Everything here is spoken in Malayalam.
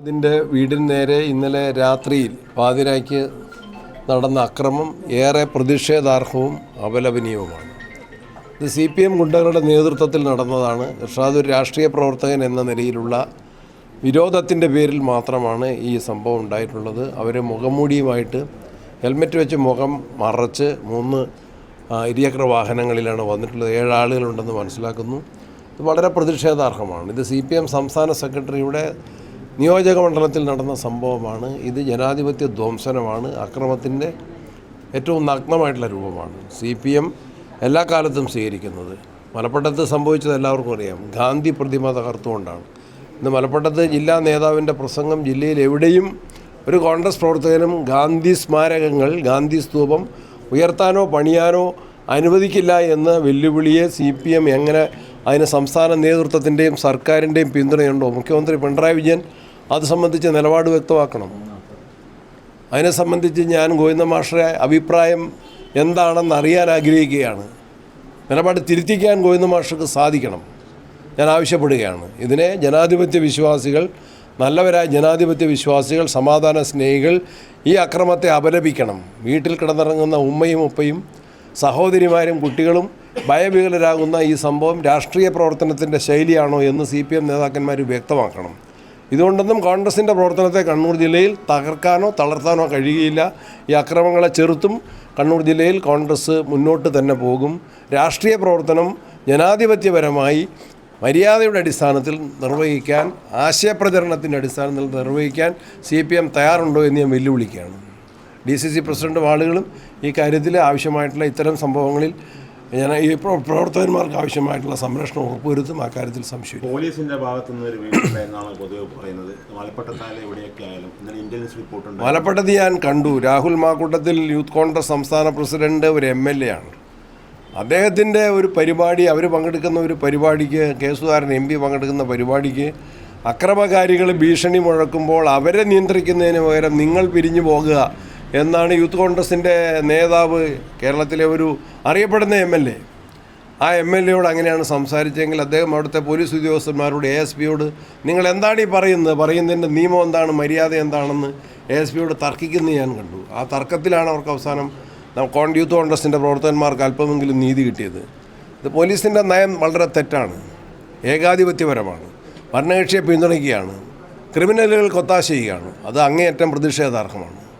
അതിന്റെ വീടിന് നേരെ ഇന്നലെ രാത്രിയിൽ പാതിരായ്ക്ക് നടന്ന അക്രമം ഏറെ പ്രതിഷേധാർഹവും അപലപനീയവുമാണ്. ഇത് സി പി എം ഗുണ്ടകളുടെ നേതൃത്വത്തിൽ നടന്നതാണ്. ഇർഷാദ് ഒരു രാഷ്ട്രീയ പ്രവർത്തകൻ എന്ന നിലയിലുള്ള വിരോധത്തിന്റെ പേരിൽ മാത്രമാണ് ഈ സംഭവം ഉണ്ടായിട്ടുള്ളത്. അവർ മുഖംമൂടിയുമായിട്ട് ഹെൽമെറ്റ് വെച്ച് മുഖം മറച്ച് മൂന്ന് ഇരുചക്ര വാഹനങ്ങളിലാണ് വന്നിട്ടുള്ളത്. ഏഴ് ആളുകളുണ്ടെന്ന് മനസ്സിലാക്കുന്നു. ഇത് വളരെ പ്രതിഷേധാർഹമാണ്. ഇത് സി പി എം സംസ്ഥാന സെക്രട്ടറിയുടെ നിയോജക മണ്ഡലത്തിൽ നടന്ന സംഭവമാണ്. ഇത് ജനാധിപത്യ ധ്വംസനമാണ്. അക്രമത്തിന്റെ ഏറ്റവും നഗ്നമായിട്ടുള്ള രൂപമാണ്. സി പി എം എല്ലാ കാലത്തും സ്വീകരിക്കുന്നത്. മലപ്പട്ടത്ത് സംഭവിച്ചത് എല്ലാവർക്കും അറിയാം. ഗാന്ധി പ്രതിമ തകർത്തുകൊണ്ടാണ്. ഇന്ന് മലപ്പട്ടത്ത് ജില്ലാ നേതാവിന്റെ പ്രസംഗം ജില്ലയിൽ എവിടെയും ഒരു കോൺഗ്രസ് പ്രവർത്തകനും ഗാന്ധി സ്മാരകങ്ങൾ ഗാന്ധി സ്തൂപം ഉയർത്താനോ പണിയാനോ അനുവദിക്കില്ല എന്ന വെല്ലുവിളിയെ സി പി എം എങ്ങനെ അതിന് സംസ്ഥാന നേതൃത്വത്തിന്റെയും സർക്കാരിന്റെയും പിന്തുണയുണ്ടോ? മുഖ്യമന്ത്രി പിണറായി വിജയൻ അത് സംബന്ധിച്ച് നിലപാട് വ്യക്തമാക്കണം. അതിനെ സംബന്ധിച്ച് ഞാൻ ഗോവിന്ദ മാഷറെ അഭിപ്രായം എന്താണെന്ന് അറിയാൻ ആഗ്രഹിക്കുകയാണ്. നിലപാട് തിരുത്തിക്കാൻ ഗോവിന്ദ മാഷ്ടർക്ക് സാധിക്കണം. ഞാൻ ആവശ്യപ്പെടുകയാണ്. ഇതിനെ ജനാധിപത്യ വിശ്വാസികൾ നല്ലവരായ ജനാധിപത്യ വിശ്വാസികൾ സമാധാന സ്നേഹികൾ ഈ അക്രമത്തെ അപലപിക്കണം. വീട്ടിൽ കിടന്നിറങ്ങുന്ന ഉമ്മയും ഉപ്പയും സഹോദരിമാരും കുട്ടികളും ഭയവികലരാകുന്ന ഈ സംഭവം രാഷ്ട്രീയ പ്രവർത്തനത്തിന്റെ ശൈലിയാണോ എന്ന് സി പി എം നേതാക്കന്മാർ വ്യക്തമാക്കണം. ഇതുകൊണ്ടൊന്നും കോൺഗ്രസിന്റെ പ്രവർത്തനത്തെ കണ്ണൂർ ജില്ലയിൽ തകർക്കാനോ തളർത്താനോ കഴിയുകയില്ല. ഈ അക്രമങ്ങളെ ചെറുത്തും കണ്ണൂർ ജില്ലയിൽ കോൺഗ്രസ് മുന്നോട്ട് തന്നെ പോകും. രാഷ്ട്രീയ പ്രവർത്തനം ജനാധിപത്യപരമായി മര്യാദയുടെ അടിസ്ഥാനത്തിൽ നിർവഹിക്കാൻ ആശയപ്രചരണത്തിന്റെ അടിസ്ഥാനത്തിൽ നിർവഹിക്കാൻ സി പി എം തയ്യാറുണ്ടോ എന്ന് ഞാൻ വെല്ലുവിളിക്കുകയാണ്. ഡി സി സി പ്രസിഡന്റും ആളുകളും ഈ കാര്യത്തിൽ ആവശ്യമായിട്ടുള്ള ഇത്തരം സംഭവങ്ങളിൽ ഞാൻ ഈ പ്ര- പ്രവർത്തകന്മാർക്ക് ആവശ്യമായിട്ടുള്ള സംരക്ഷണം ഉറപ്പുവരുത്തും ആ കാര്യത്തിൽ സംശയം പോലീസിന്റെ ഭാഗത്തു നിന്ന് ഒരു വീഴ്ച എന്നാണ് പൊതുവെ പറയുന്നത്. മലപ്പട്ടത്തായാലും എവിടെയൊക്കെ ആയാലും ഇന്നലെ ഇന്റലിജൻസ് റിപ്പോർട്ട് ഉണ്ട് മലപ്പട്ടത്ത് ഞാൻ കണ്ടു. രാഹുൽ മാക്കൂട്ടത്തിൽ യൂത്ത് കോൺഗ്രസ് സംസ്ഥാന പ്രസിഡന്റ് ഒരു എം എൽ എ ആണ്. അദ്ദേഹത്തിന്റെ ഒരു പരിപാടി അവർ പങ്കെടുക്കുന്ന ഒരു പരിപാടിക്ക് കേസുകാരൻ എം പി പങ്കെടുക്കുന്ന പരിപാടിക്ക് അക്രമകാരികൾ ഭീഷണി മുഴക്കുമ്പോൾ അവരെ നിയന്ത്രിക്കുന്നതിന് പകരം നിങ്ങൾ പിരിഞ്ഞു പോകുക എന്നാണ് യൂത്ത് കോൺഗ്രസിന്റെ നേതാവ് കേരളത്തിലെ ഒരു അറിയപ്പെടുന്ന എം എൽ എ. ആ എം എൽ എയോട് അങ്ങനെയാണ് സംസാരിച്ചെങ്കിൽ അദ്ദേഹം അവിടുത്തെ പോലീസ് ഉദ്യോഗസ്ഥന്മാരോട് എ എസ് പിയോട് നിങ്ങൾ എന്താണ് ഈ പറയുന്നത്? പറയുന്നതിന്റെ നിയമം എന്താണ്? മര്യാദ എന്താണെന്ന് എ എസ് പിയോട് തർക്കിക്കുന്നത് ഞാൻ കണ്ടു. ആ തർക്കത്തിലാണ് അവർക്ക് അവസാനം കോൺ യൂത്ത് കോൺഗ്രസിന്റെ പ്രവർത്തകന്മാർക്ക് അല്പമെങ്കിലും നീതി കിട്ടിയത്. ഇത് പോലീസിന്റെ നയം വളരെ തെറ്റാണ് ഏകാധിപത്യപരമാണ് ഭരണകക്ഷിയെ പിന്തുണയ്ക്കുകയാണ് ക്രിമിനലുകൾ കൊത്താശ ചെയ്യുകയാണ്. അത് അങ്ങേയറ്റം പ്രതിഷേധാർഹമാണ്.